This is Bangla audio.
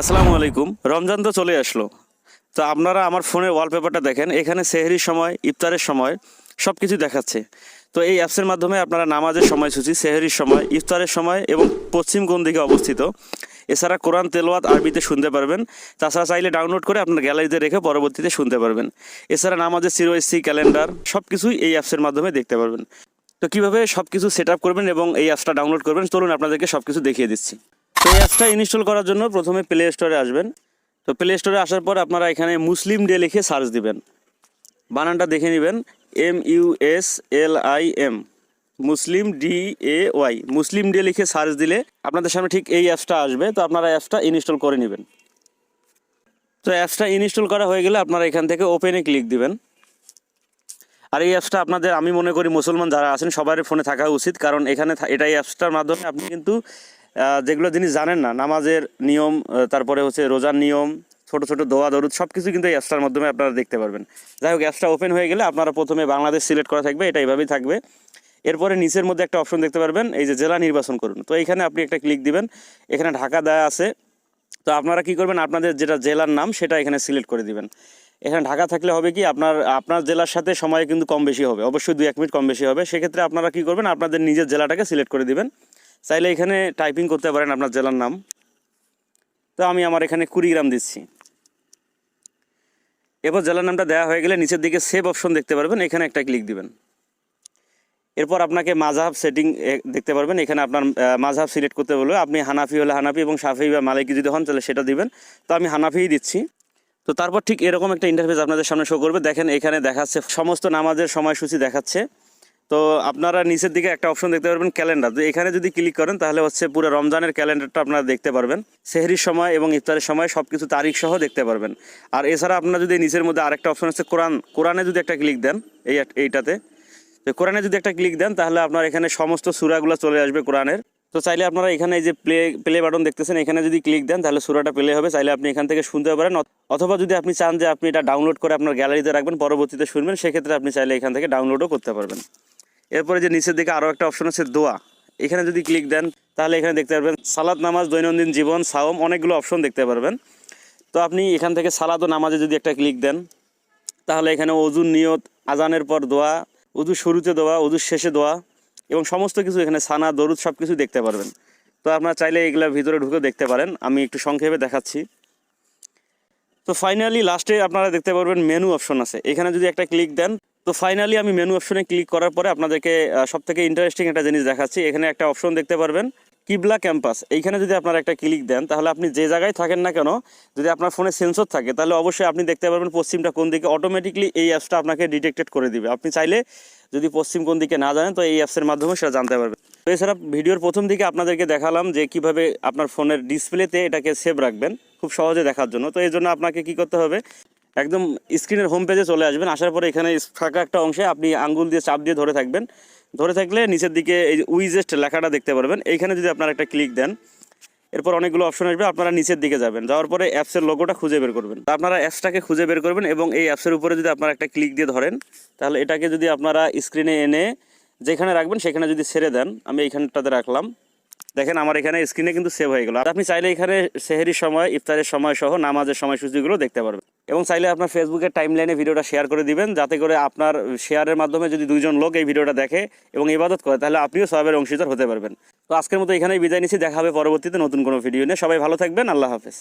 আসসালামু আলাইকুম। রমজান তো চলে আসলো। তো আপনারা আমার ফোনের ওয়ালপেপারটা দেখেন। এখানে সেহরির সময়, ইফতারের সময় সব কিছু দেখাচ্ছে। তো এই অ্যাপসের মাধ্যমে আপনারা নামাজের সময়সূচি, সেহরির সময়, ইফতারের সময় এবং পশ্চিম কোন দিকে অবস্থিত, এছাড়া কোরআন তেলোয়াত আরবিতে শুনতে পারবেন। তাছাড়া চাইলে ডাউনলোড করে আপনার গ্যালারিতে রেখে পরবর্তীতে শুনতে পারবেন। এছাড়া নামাজের সিরোএসি ক্যালেন্ডার সব কিছুই এই অ্যাপসের মাধ্যমে দেখতে পারবেন। তো কীভাবে সব কিছু সেট করবেন এবং এই অ্যাপসটা ডাউনলোড করবেন? চলুন আপনাদেরকে সব কিছু দেখিয়ে দিচ্ছি। তো এই অ্যাপসটা ইনস্টল করার জন্য প্রথমে প্লে স্টোরে আসবেন। তো প্লে স্টোরে আসার পর আপনারা এখানে মুসলিম ডে লিখে সার্চ দিবেন। বানানটা দেখে নেবেন। M U S L I M Muslim D A Y Muslim day লিখে সার্চ দিলে আপনাদের সামনে ঠিক এই অ্যাপসটা আসবে। তো আপনারা অ্যাপসটা ইনস্টল করে নেবেন। তো অ্যাপসটা ইনস্টল করা হয়ে গেলে আপনারা এখান থেকে ওপেনে ক্লিক দিবেন। আর এই অ্যাপসটা আপনাদের, আমি মনে করি মুসলমান যারা আছেন সবার ফোনে থাকা উচিত। কারণ এখানে এটা এই অ্যাপসটার মাধ্যমে আপনি কিন্তু যেগুলো জিনিস জানেন না, নামাজের নিয়ম তারপরে হচ্ছে রোজার নিয়ম, ছোট ছোট দোয়া দরুদ সব কিছু কিন্তু এই অ্যাপসটার মাধ্যমে আপনারা দেখতে পারবেন। যাই হোক, অ্যাপসটা ওপেন হয়ে গেলে আপনারা প্রথমে বাংলাদেশ সিলেক্ট করা থাকবে, এটা এইভাবেই থাকবে। এরপরে নিচের মধ্যে একটা অপশন দেখতে পারবেন, এই যে জেলা নির্বাচন করুন। তো এইখানে আপনি একটা ক্লিক দিবেন, এখানে ঢাকা দেয়া আছে। তো আপনারা কি করবেন, আপনাদের যেটা জেলার নাম, সেটা এখানে সিলেক্ট করে দিবেন। এখানে ঢাকা থাকলে হবে কি, আপনার আপনার জেলার সাথে সময় কিন্তু কম বেশি হবে, অবশ্যই দুই এক মিনিট কম বেশি হবে। সেক্ষেত্রে আপনারা কি করবেন, আপনাদের নিজের জেলাটাকে সিলেক্ট করে দিবেন। চাইলে এখানে টাইপিং করতে পারেন আপনার জেলার নাম। তো আমি আমার এখানে কুড়িগ্রাম দিচ্ছি। এরপর জেলার নামটা দেওয়া হয়ে গেলে নিচের দিকে সেভ অপশন দেখতে পারবেন, এখানে একটা ক্লিক দিবেন। এরপর আপনাকে মাঝহাব সেটিং দেখতে পারবেন, এখানে আপনার মাঝহাব সিলেক্ট করতে বলবে আপনি হানাফি হলে হানাফি এবং সাফি বা মালিকি যদি হন তাহলে সেটা দিবেন। তো আমি হানাফিই দিচ্ছি। তো তারপর ঠিক এরকম একটা ইন্টারফেস আপনাদের সামনে শো করবে। দেখেন এখানে দেখাচ্ছে, সমস্ত নামাজের সময়সূচি দেখাচ্ছে। তো আপনারা নিচের দিকে একটা অপশন দেখতে পারবেন ক্যালেন্ডার তো এখানে যদি ক্লিক করেন, তাহলে হচ্ছে পুরো রমজানের ক্যালেন্ডারটা আপনারা দেখতে পারবেন। সেহরির সময় এবং ইফতারের সময় সব কিছু তারিখ সহ দেখতে পারবেন। আর এছাড়া আপনারা যদি নিচের মধ্যে আরেকটা অপশন আছে কোরআন, কোরআনে যদি একটা ক্লিক দেন, এই এইটাতে, তো কোরআনে যদি একটা ক্লিক দেন, তাহলে আপনার এখানে সমস্ত সুরাগুলো চলে আসবে কোরআনের। তো চাইলে আপনারা এখানে এই যে প্লে প্লে বাটন দেখতেছেন, এখানে যদি ক্লিক দেন, তাহলে সুরাটা প্লে হবে। চাইলে আপনি এখান থেকে শুনতে পারেন। অথ- অথবা যদি আপনি চান যে আপনি এটা ডাউনলোড করে আপনার গ্যালারিতে রাখবেন, পরবর্তীতে শুনবেন, সেক্ষেত্রে আপনি চাইলে এখান থেকে ডাউনলোডও করতে পারবেন। এরপরে যে নিচের দিকে আরও একটা অপশন আছে দোয়া। এখানে যদি ক্লিক দেন, তাহলে এখানে দেখতে পারবেন সালাদ নামাজ, দৈনন্দিন জীবন, সাওম, অনেকগুলো অপশন দেখতে পারবেন। তো আপনি এখান থেকে সালাদ ও নামাজে যদি একটা ক্লিক দেন, তাহলে এখানে অজুর নিয়ত, আজানের পর দোয়া উজু শুরুতে দোয়া উজুর শেষে দোয়া, এবং সমস্ত কিছু এখানে সানা, দরুদ সব কিছু দেখতে পারবেন। তো আপনারা চাইলে এগুলোর ভিতরে ঢুকে দেখতে পারেন, আমি একটু সংক্ষেপে দেখাচ্ছি। তো ফাইনালি লাস্টে আপনারা দেখতে পারবেন মেনু অপশন আছে। এখানে যদি একটা ক্লিক দেন তো ফাইনালি আমি মেনু অপশনে ক্লিক করার পরে আপনাদেরকে সব থেকে ইন্টারেস্টিং একটা জিনিস দেখাচ্ছি। এখানে একটা অপশন দেখতে পারবেন কিবলা ক্যাম্পাস এইখানে যদি আপনারা একটা ক্লিক দেন, তাহলে আপনি যে জায়গায় থাকেন না কেন, যদি আপনার ফোনে সেন্সর থাকে, তাহলে অবশ্যই আপনি দেখতে পারবেন পশ্চিমটা কোন দিকে। অটোমেটিকলি এই অ্যাপসটা আপনাকে ডিটেক্টেড করে দিবে। আপনি চাইলে যদি পশ্চিম কোন দিকে না জানেন, তো এই অ্যাপসের মাধ্যমে সেটা জানতে পারবেন। তো এছাড়া ভিডিওর প্রথম দিকে আপনাদেরকে দেখালাম যে কীভাবে আপনার ফোনের ডিসপ্লেতে এটাকে সেভ রাখবেন, খুব সহজে দেখার জন্য। তো এই জন্য আপনাকে কি করতে হবে একদম স্ক্রিনের হোম পেজে চলে আসবেন। আসার পরে এখানে ফাঁকা একটা অংশে আপনি আঙ্গুল দিয়ে চাপ দিয়ে ধরে থাকবেন। ধরে থাকলে নিচের দিকে এই উইজেস্ট লেখাটা দেখতে পারবেন। এইখানে যদি আপনারা একটা ক্লিক দেন, এরপর অনেকগুলো অপশন আসবে, আপনারা নিচের দিকে যাবেন। যাওয়ার পরে অ্যাপসের লোগোটা খুঁজে বের করবেন। আপনারা অ্যাপসটাকে খুঁজে বের করবেন এবং এই অ্যাপসের উপরে যদি আপনারা একটা ক্লিক দিয়ে ধরেন, তাহলে এটাকে যদি আপনারা স্ক্রিনে এনে যেখানে রাখবেন, সেখানে যদি ছেড়ে দেন, আমি এইখানটাতে রাখলাম। দেখেন আমার এখানে স্ক্রিনে কিন্তু সেভ হয়ে গেল। আপনি চাইলে এখানে সেহেরির সময়, ইফতারের সময় সহ নামাজের সময়সূচিগুলো দেখতে পারবেন। এবং চাইলে আপনার ফেসবুকের টাইম লাইনে ভিডিওটা শেয়ার করে দিবেন, যাতে করে আপনার শেয়ারের মাধ্যমে যদি দুজন লোক এই ভিডিওটা দেখে এবং ইবাদত করে, তাহলে আপনিও সবাই অংশীদার হতে পারবেন। তো আজকের মতো এখানেই বিদায় নিচ্ছি, দেখা হবে পরবর্তীতে নতুন কোনো ভিডিও নিয়ে। সবাই ভালো থাকবেন, আল্লাহ হাফেজ।